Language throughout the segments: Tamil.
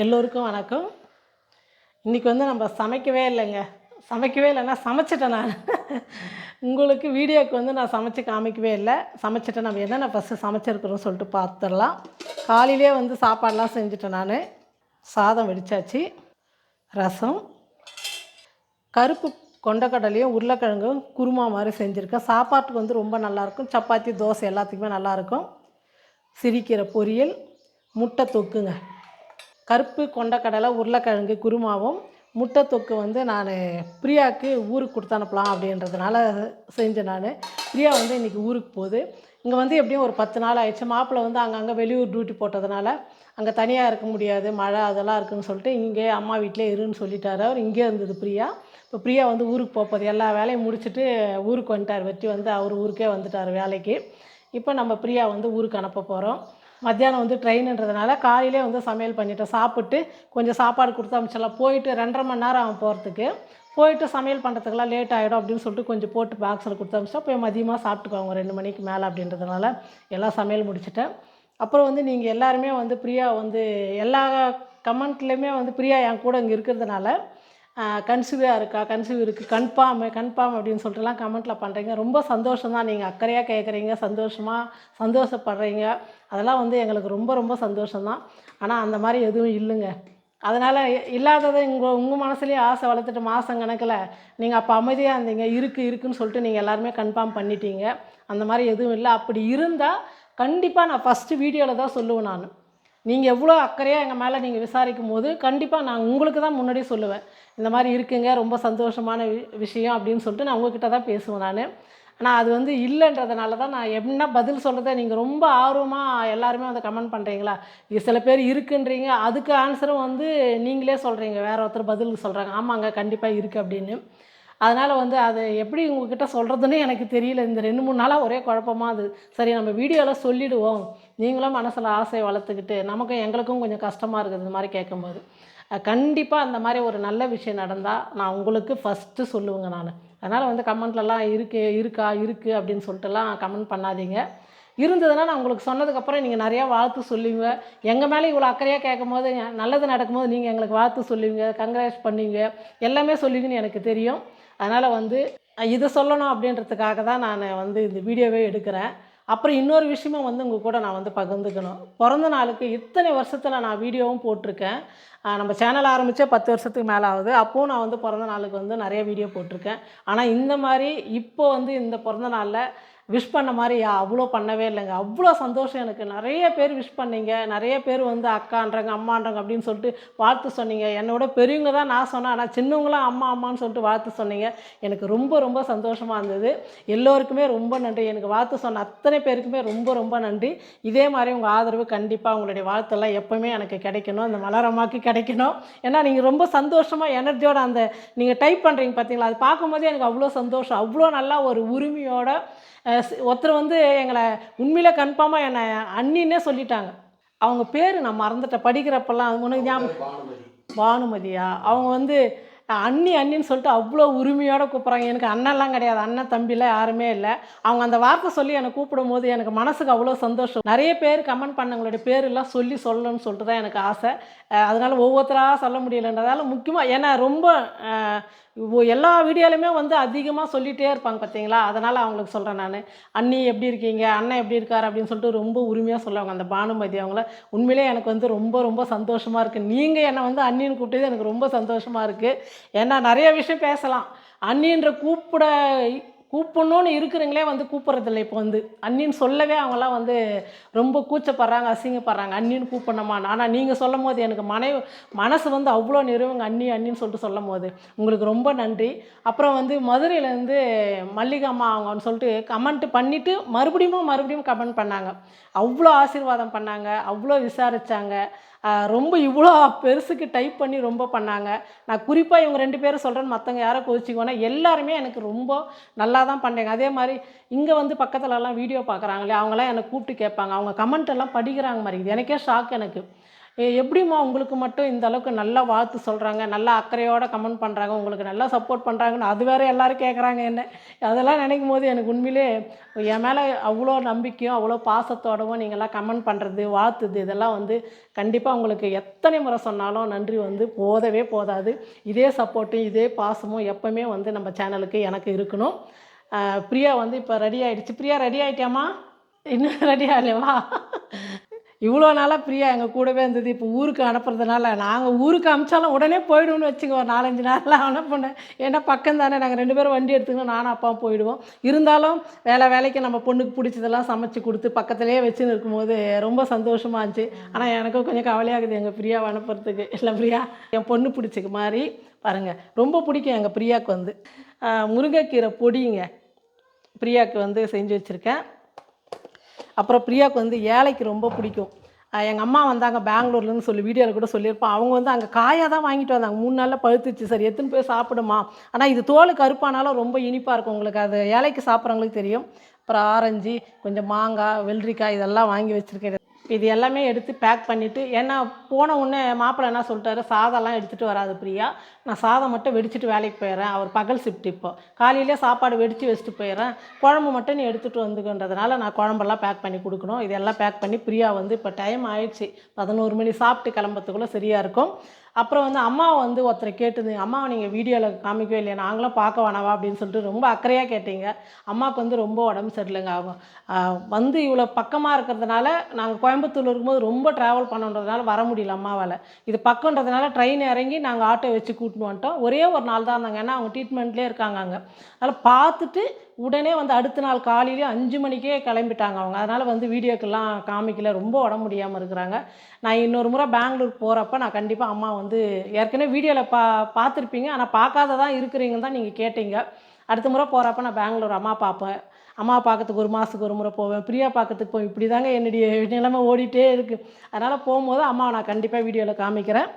எல்லோருக்கும் வணக்கம். இன்றைக்கி வந்து நம்ம சமைக்கவே இல்லைங்க. சமைக்கவே இல்லைன்னா சமைச்சிட்டேன் நான். உங்களுக்கு வீடியோக்கு வந்து நான் சமைச்சு காமிக்கவே இல்லை. சமைச்சிட்டேன் நம்ம என்னென்ன ஃபஸ்ட்டு சமைச்சிருக்கிறோம் சொல்லிட்டு பார்த்துடலாம் காலையிலே வந்து சாப்பாடெலாம் செஞ்சுட்டேன் நான். சாதம் வெடிச்சாச்சு. ரசம். கருப்பு கொண்டக்கடலையும் உருளைக்கிழங்கும் குருமா மாதிரி செஞ்சுருக்கேன். சாப்பாட்டுக்கு வந்து ரொம்ப நல்லாயிருக்கும். சப்பாத்தி தோசை எல்லாத்துக்குமே நல்லாயிருக்கும். சிரிக்கிற பொரியல் முட்டை தொக்குங்க. கருப்பு கொண்டக்கடலை உருளைக்கிழங்கு குருமாவும் முட்டை தொக்கு வந்து நான் பிரியாவுக்கு ஊருக்கு கொடுத்து அனுப்பலாம் அப்படின்றதுனால செஞ்சேன் நான். பிரியா வந்து இன்றைக்கி ஊருக்கு போகுது. இங்கே வந்து எப்படியும் ஒரு பத்து நாள் ஆயிடுச்சு. மாப்பிள்ளை வந்து அங்கங்கே வெளியூர் டியூட்டி போட்டதுனால அங்கே தனியாக இருக்க முடியாது. மழை அதெல்லாம் இருக்குன்னு சொல்லிட்டு இங்கே அம்மா வீட்டிலே இருன்னு சொல்லிட்டாரு அவர். இங்கே இருந்தது பிரியா. இப்போ பிரியா வந்து ஊருக்கு போகிறது எல்லா வேலையும் முடிச்சுட்டு ஊருக்கு வந்துட்டார். வெற்றி வந்து அவர் ஊருக்கே வந்துட்டார் வேலைக்கு. இப்போ நம்ம பிரியா வந்து ஊருக்கு அனுப்ப போகிறோம் மத்தியானம் வந்து ட்ரெயின்ன்றதுனால காலையிலே வந்து சமையல் பண்ணிட்டோம் சாப்பிட்டு கொஞ்சம் சாப்பாடு கொடுத்து அமைச்சிடலாம். போயிட்டு ரெண்டரை மணி நேரம் ஆகும் போகிறதுக்கு போயிட்டு சமையல் பண்ணுறதுக்கெல்லாம் லேட் ஆகிடும் அப்படின்னு சொல்லிட்டு கொஞ்சம் போட்டு பாக்ஸில் கொடுத்து அமைச்சா போய் மதியமாக சாப்பிட்டுக்குவாங்க ரெண்டு மணிக்கு மேலே அப்படின்றதுனால எல்லாம் சமையல் முடிச்சிட்டேன். அப்புறம் வந்து நீங்கள் எல்லாருமே வந்து பிரியா வந்து எல்லா கமெண்ட்லேயுமே வந்து பிரியா என் கூட இங்கே இருக்கிறதுனால கன்சீவாக இருக்கா கன்சீவ் இருக்குது கன்ஃபார்ம் கன்ஃபார்ம் அப்படின்னு சொல்லிட்டுலாம் கமெண்ட்டில் பண்ணுறீங்க ரொம்ப சந்தோஷம் தான் நீங்கள் அக்கறையாக கேட்குறீங்க சந்தோஷமாக சந்தோஷப்படுறீங்க. அதெல்லாம் வந்து எங்களுக்கு ரொம்ப ரொம்ப சந்தோஷம்தான். ஆனால் அந்த மாதிரி எதுவும் இல்லைங்க. அதனால் இல்லாததை உங்கள் உங்கள் மனசுலேயே ஆசை வளர்த்துட்டு மாதம் கணக்கில் நீங்கள் அப்போ அமைதியாக இருந்தீங்க இருக்குது இருக்குன்னு சொல்லிட்டு நீங்கள் எல்லாருமே கன்ஃபார்ம் பண்ணிட்டீங்க. அந்த மாதிரி எதுவும் இல்லை. அப்படி இருந்தால் கண்டிப்பாக நான் ஃபஸ்ட்டு வீடியோவில் தான் சொல்லுவேன் நான். நீங்கள் எவ்வளோ அக்கறையாக எங்கள் மேலே நீங்கள் விசாரிக்கும் போது கண்டிப்பாக நான் உங்களுக்கு தான் முன்னாடி சொல்லுவேன். இந்த மாதிரி இருக்குங்க ரொம்ப சந்தோஷமான வி விஷயம் அப்படின்னு சொல்லிட்டு நான் உங்ககிட்ட தான் பேசுவேன் நான். ஆனால் அது வந்து இல்லைன்றதுனால தான் நான் என்ன பதில் சொல்கிறத நீங்கள் ரொம்ப ஆர்வமாக எல்லாருமே வந்து கமெண்ட் பண்ணுறீங்களா இது சில பேர் இருக்குன்றீங்க அதுக்கு ஆன்சரும் வந்து நீங்களே சொல்கிறீங்க வேறு ஒருத்தர் பதில் சொல்கிறாங்க ஆமாங்க கண்டிப்பாக இருக்குது அப்படின்னு. அதனால் வந்து அதை எப்படி உங்ககிட்ட சொல்கிறதுன்னு எனக்கு தெரியல. இந்த ரெண்டு மூணு நாளாக ஒரே குழப்பமாக அது. சரி நம்ம வீடியோவில் சொல்லிவிடுவோம் நீங்களும் மனசில் ஆசையை வளர்த்துக்கிட்டு நமக்கும் எங்களுக்கும் கொஞ்சம் கஷ்டமாக இருக்குது இந்த மாதிரி கேட்கும்போது. கண்டிப்பாக அந்த மாதிரி ஒரு நல்ல விஷயம் நடந்தால் நான் உங்களுக்கு ஃபஸ்ட்டு சொல்லுவேங்க நான். அதனால் வந்து கமெண்ட்லலாம் இருக்கு இருக்கா இருக்குது அப்படின்னு சொல்லிட்டுலாம் கமெண்ட் பண்ணாதீங்க. இருந்ததுன்னா நான் உங்களுக்கு சொன்னதுக்கப்புறம் நீங்கள் நிறையா வாழ்த்து சொல்லுவீங்க. எங்கள் மேலே இவ்வளோ அக்கறையாக கேட்கும் போது நல்லது நடக்கும்போது நீங்கள் எங்களுக்கு வாழ்த்து சொல்லுவீங்க கங்க்ராட்ஸ் பண்ணுவீங்க. எல்லாமே சொல்லுவீங்கன்னு எனக்கு தெரியும். அதனால் வந்து இதை சொல்லணும் அப்படின்றதுக்காக தான் நான் வந்து இந்த வீடியோவே எடுக்கிறேன். அப்புறம் இன்னொரு விஷயமும் வந்து உங்கள் கூட நான் வந்து பகிர்ந்துக்கணும். பிறந்த நாளுக்கு இத்தனை வருஷத்தில் நான் வீடியோவும் போட்டிருக்கேன். நம்ம சேனல் ஆரம்பித்தே பத்து வருஷத்துக்கு மேலே ஆகுது. அப்போவும் நான் வந்து பிறந்த நாளுக்கு வந்து நிறைய வீடியோ போட்டிருக்கேன். ஆனால் இந்த மாதிரி இப்போ வந்து இந்த பிறந்த நாளில் விஷ் பண்ண மாதிரியா அவ்வளோ பண்ணவே இல்லைங்க. அவ்வளோ சந்தோஷம் எனக்கு. நிறைய பேர் விஷ் பண்ணீங்க. நிறைய பேர் வந்து அக்கான்றாங்க அம்மான்றாங்க அப்படின்னு சொல்லிட்டு வாழ்த்து சொன்னீங்க. என்னோட பெரியவங்க தான் நான் சொன்னேன். ஆனால் சின்னவங்களாம் அம்மா அம்மான்னு சொல்லிட்டு வாழ்த்து சொன்னீங்க. எனக்கு ரொம்ப ரொம்ப சந்தோஷமாக இருந்தது. எல்லோருக்குமே ரொம்ப நன்றி. எனக்கு வாழ்த்து சொன்ன அத்தனை பேருக்குமே ரொம்ப ரொம்ப நன்றி. இதே மாதிரி உங்கள் ஆதரவு கண்டிப்பாக உங்களுடைய வாழ்த்தெல்லாம் எப்போவுமே எனக்கு கிடைக்கணும். அந்த மலரம்மாக்கு கிடைக்கணும். ஏன்னா நீங்கள் ரொம்ப சந்தோஷமாக எனர்ஜியோட அந்த நீங்கள் டைப் பண்ணுறீங்க பார்த்தீங்களா அது பார்க்கும்போதே எனக்கு அவ்வளோ சந்தோஷம். அவ்வளோ நல்லா ஒரு உரிமையோட ஒருத்தர் வந்து எங்களை உண்மையிலே கன்ஃபார்மாக என்னை அண்ணின்னே சொல்லிட்டாங்க. அவங்க பேர் நான் மறந்துட்டேன். படிக்கிறப்பெல்லாம் உனக்கு ஞாபகம் பானுமதியா? அவங்க வந்து அண்ணி அண்ணின்னு சொல்லிட்டு அவ்வளோ உரிமையோடு கூப்பிட்றாங்க. எனக்கு அண்ணன்லாம் கிடையாது. அண்ணன் தம்பிலாம் யாருமே இல்லை. அவங்க அந்த வார்த்தை சொல்லி என்னை கூப்பிடும் போது எனக்கு மனசுக்கு அவ்வளோ சந்தோஷம். நிறைய பேர் கமெண்ட் பண்ணவங்களுடைய பேரெல்லாம் சொல்லி சொல்லணும்னு சொல்லிட்டு தான் எனக்கு ஆசை. அதனால் ஒவ்வொருத்தராக சொல்ல முடியலன்றதால முக்கியமாக ஏன்னா ரொம்ப எல்லா வீடியோலையுமே வந்து அதிகமாக சொல்லிகிட்டே இருப்பாங்க பார்த்தீங்களா அதனால் அவங்களுக்கு சொல்கிறேன் நான். அண்ணி எப்படி இருக்கீங்க? அண்ணன் எப்படி இருக்கார்? அப்படின்னு சொல்லிட்டு ரொம்ப உரிமையாக சொல்லுவாங்க அந்த பானுமதி அவங்கள. உண்மையிலே எனக்கு வந்து ரொம்ப ரொம்ப சந்தோஷமாக இருக்குது நீங்கள் என்னை வந்து அண்ணின்னு கூப்பிட்டது எனக்கு ரொம்ப சந்தோஷமாக இருக்குது ஏன்னா நிறைய விஷயம் பேசலாம். அண்ணின்ற கூப்பிட கூப்பிடணுன்னு இருக்கிறவங்களே வந்து கூப்பிட்றதில்ல இப்போ வந்து. அண்ணின்னு சொல்லவே அவங்களாம் வந்து ரொம்ப கூச்சப்படுறாங்க அசிங்கப்படுறாங்க. அண்ணின்னு கூப்பிடணுமான்னு ஆனால் நீங்கள் சொல்லும் போது எனக்கு மனை மனசு வந்து அவ்வளோ நிறுவங்க அண்ணி அண்ணின்னு சொல்லிட்டு சொல்லும் போது உங்களுக்கு ரொம்ப நன்றி. அப்புறம் வந்து மதுரையிலேருந்து மல்லிகாம்மா அவங்கன்னு சொல்லிட்டு கமெண்ட் பண்ணிவிட்டு மறுபடியும் மறுபடியும் கமெண்ட் பண்ணாங்க. அவ்வளோ ஆசீர்வாதம் பண்ணாங்க அவ்வளோ விசாரித்தாங்க ரொம்ப இவ்வளோ பெருசுக்கு டைப் பண்ணி ரொம்ப பண்ணாங்க. நான் குறிப்பாக இவங்க ரெண்டு பேரும் சொல்கிறேன்னு மற்றவங்க யாரை கொதிச்சிக்கோன்னா எல்லாருமே எனக்கு ரொம்ப நல்லா தான் பண்ணேங்க. அதே மாதிரி இங்கே வந்து பக்கத்துலலாம் வீடியோ பார்க்குறாங்களே அவங்களாம் என்னை கூப்பிட்டு கேட்பாங்க. அவங்க கமெண்ட் எல்லாம் படிக்கிறாங்க மாதிரி. இது எனக்கே ஷாக் எனக்கு. எப்படிம்மா உங்களுக்கு மட்டும் இந்த அளவுக்கு நல்லா வாழ்த்து சொல்கிறாங்க நல்லா அக்கறையோட கமெண்ட் பண்ணுறாங்க உங்களுக்கு நல்லா சப்போர்ட் பண்ணுறாங்கன்னு அது வேறு எல்லோரும் கேட்குறாங்க என்ன? அதெல்லாம் நினைக்கும் போது எனக்கு உண்மையிலே என் மேலே அவ்வளோ நம்பிக்கையும் அவ்வளோ பாசத்தோடவும் நீங்கள்லாம் கமெண்ட் பண்ணுறது வாழ்த்துது இதெல்லாம் வந்து கண்டிப்பாக உங்களுக்கு எத்தனை முறை சொன்னாலும் நன்றி வந்து போதவே போதாது. இதே சப்போர்ட்டும் இதே பாசமும் எப்போவுமே வந்து நம்ம சேனலுக்கு எனக்கு இருக்கணும். பிரியா வந்து இப்போ ரெடி ஆகிடுச்சு பிரியா ரெடி ஆகிட்டேம்மா இன்னும் ரெடி ஆகலையவா இவ்வளோ நாளாக பிரியா எங்கள் கூடவே இருந்தது. இப்போ ஊருக்கு அனுப்புறதுனால நாங்கள் ஊருக்கு அமிச்சாலும் உடனே போயிடுவோம்னு வச்சுக்கோ. ஒரு நாலஞ்சு நாளில் அனுப்புனேன் ஏன்னா பக்கம் தானே. நாங்கள் ரெண்டு பேரும் வண்டி எடுத்துக்கணும். நானும் அப்பாவும் போயிடுவோம். இருந்தாலும் வேலை வேலைக்கு நம்ம பொண்ணுக்கு பிடிச்சதெல்லாம் சமைச்சு கொடுத்து பக்கத்துலேயே வச்சுன்னு இருக்கும்போது ரொம்ப சந்தோஷமாக இருந்துச்சு. ஆனால் எனக்கும் கொஞ்சம் கவலையாகுது எங்கள் பிரியாவை அனுப்புறதுக்கு. இல்லை பிரியா என் பொண்ணு பிடிச்சிக்க மாதிரி பாருங்கள் ரொம்ப பிடிக்கும் எங்கள் பிரியாவுக்கு வந்து. முருங்கைக்கீரை பொடிங்க பிரியாவுக்கு வந்து செஞ்சு வச்சுருக்கேன். அப்புறம் பிரியாவுக்கு வந்து ஏழைக்கு ரொம்ப பிடிக்கும். எங்கள் அம்மா வந்தாங்க பெங்களூர்லேருந்து சொல்லி வீடியோவில் கூட சொல்லியிருப்போம் அவங்க வந்து அங்கே காயாக தான் வாங்கிட்டு வந்தாங்க. மூணு நாளில் பழுத்துச்சு. சரி எத்தனை போய் சாப்பிடுமா? ஆனால் இது தோல் கருப்பானாலும் ரொம்ப இனிப்பாக இருக்கும் உங்களுக்கு. அது ஏழைக்கு சாப்பிட்றவங்களுக்கு தெரியும். அப்புறம் ஆரஞ்சு கொஞ்சம் மாங்காய் வெள்ளரிக்காய் இதெல்லாம் வாங்கி வச்சுருக்கேன். இது எல்லாமே எடுத்து பேக் பண்ணிவிட்டு ஏன்னா போன உடனே மாப்பிள்ளை என்ன சொல்லிட்டாரு சாதம்லாம் எடுத்துகிட்டு வராது பிரியா. நான் சாதம் மட்டும் வெடிச்சிட்டு வேலைக்கு போயிடுறேன். அவர் பகல் ஷிஃப்ட் இப்போ. காலையிலே சாப்பாடு வெடித்து வச்சுட்டு போயிடுறேன். குழம்பு மட்டும் நீ எடுத்துகிட்டு வந்துக்கன்றதுனால நான் குழம்பெல்லாம் பேக் பண்ணி கொடுக்கணும். இதெல்லாம் பேக் பண்ணி பிரியா வந்து இப்போ டைம் ஆயிடுச்சு. பதினோரு மணி சாப்பிட்டு கிளம்புறதுக்குள்ளே சரியாக இருக்கும். அப்புறம் வந்து அம்மாவை வந்து ஒருத்தரை கேட்டிருந்தீங்க அம்மாவை நீங்கள் வீடியோவில் காமிக்கவே இல்லையா? நாங்களும் பார்க்க வேணாவா? அப்படின்னு சொல்லிட்டு ரொம்ப அக்கறையாக கேட்டீங்க. அம்மாவுக்கு வந்து ரொம்ப உடம்பு சரியில்லைங்க. அவங்க வந்து இவ்வளோ பக்கமாக இருக்கிறதுனால நாங்கள் கோயம்புத்தூர் இருக்கும்போது ரொம்ப ட்ராவல் பண்ணுன்றதுனால வர முடியல அம்மாவால். இது பக்கன்றதுனால ட்ரெயின் இறங்கி நாங்கள் ஆட்டோ வச்சு கூட்டின்னு வந்துட்டோம். ஒரே ஒரு நாள் தான் இருந்தாங்க. ஏன்னா அவங்க ட்ரீட்மெண்ட்லேயே இருக்காங்க அங்கே. அதனால் பார்த்துட்டு உடனே வந்து அடுத்த நாள் காலையிலே அஞ்சு மணிக்கே கிளம்பிட்டாங்க அவங்க. அதனால் வந்து வீடியோக்கெல்லாம் காமிக்கல. ரொம்ப உடம்பு முடியாமல் இருக்கிறாங்க. நான் இன்னொரு முறை பெங்களூர் போகிறப்ப நான் கண்டிப்பாக அம்மா வந்து ஏற்கனவே வீடியோவில் பா பார்த்துருப்பீங்க. ஆனால் பார்க்காததான் இருக்கிறீங்கன்னு தான் நீங்கள் கேட்டீங்க. அடுத்த முறை போகிறப்ப நான் பெங்களூர் அம்மா பார்ப்பேன். அம்மா பார்க்கறதுக்கு ஒரு மாதத்துக்கு ஒரு முறை போவேன். பிரியா பார்க்கறதுக்கு போவேன். இப்படி தாங்க என்னுடைய நிலைமை ஓடிட்டே இருக்குது அதனால் போகும்போது அம்மாவை நான் கண்டிப்பாக வீடியோவில் காமிக்கிறேன்.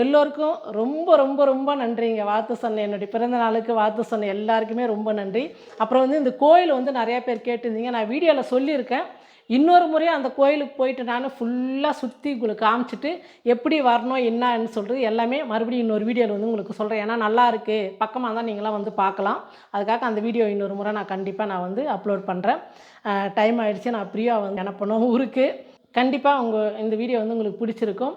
எல்லோருக்கும் ரொம்ப ரொம்ப ரொம்ப நன்றிங்க. வாழ்த்து சொன்ன என்னுடைய பிறந்த நாளுக்கு வாழ்த்து சொன்ன எல்லாருக்குமே ரொம்ப நன்றி. அப்புறம் வந்து இந்த கோயில் வந்து நிறையா பேர் கேட்டிருந்தீங்க. நான் வீடியோவில் சொல்லியிருக்கேன். இன்னொரு முறையும் அந்த கோயிலுக்கு போயிட்டு நான் ஃபுல்லாக சுற்றி உங்களுக்கு காமிச்சிட்டு எப்படி வரணும் என்னன்னு சொல்கிறது எல்லாமே மறுபடியும் இன்னொரு வீடியோவில் வந்து உங்களுக்கு சொல்கிறேன் ஏன்னா நல்லா இருக்குது பக்கமாக தான் நீங்களாம் வந்து பார்க்கலாம். அதுக்காக அந்த வீடியோ இன்னொரு முறை நான் கண்டிப்பாக நான் வந்து அப்லோட் பண்ணுறேன் டைம் ஆகிடுச்சு நான் ஃப்ரீயாக வந்து பண்ணுவோம்? ஊருக்கு. கண்டிப்பாக உங்கள் இந்த வீடியோ வந்து உங்களுக்கு பிடிச்சிருக்கும்.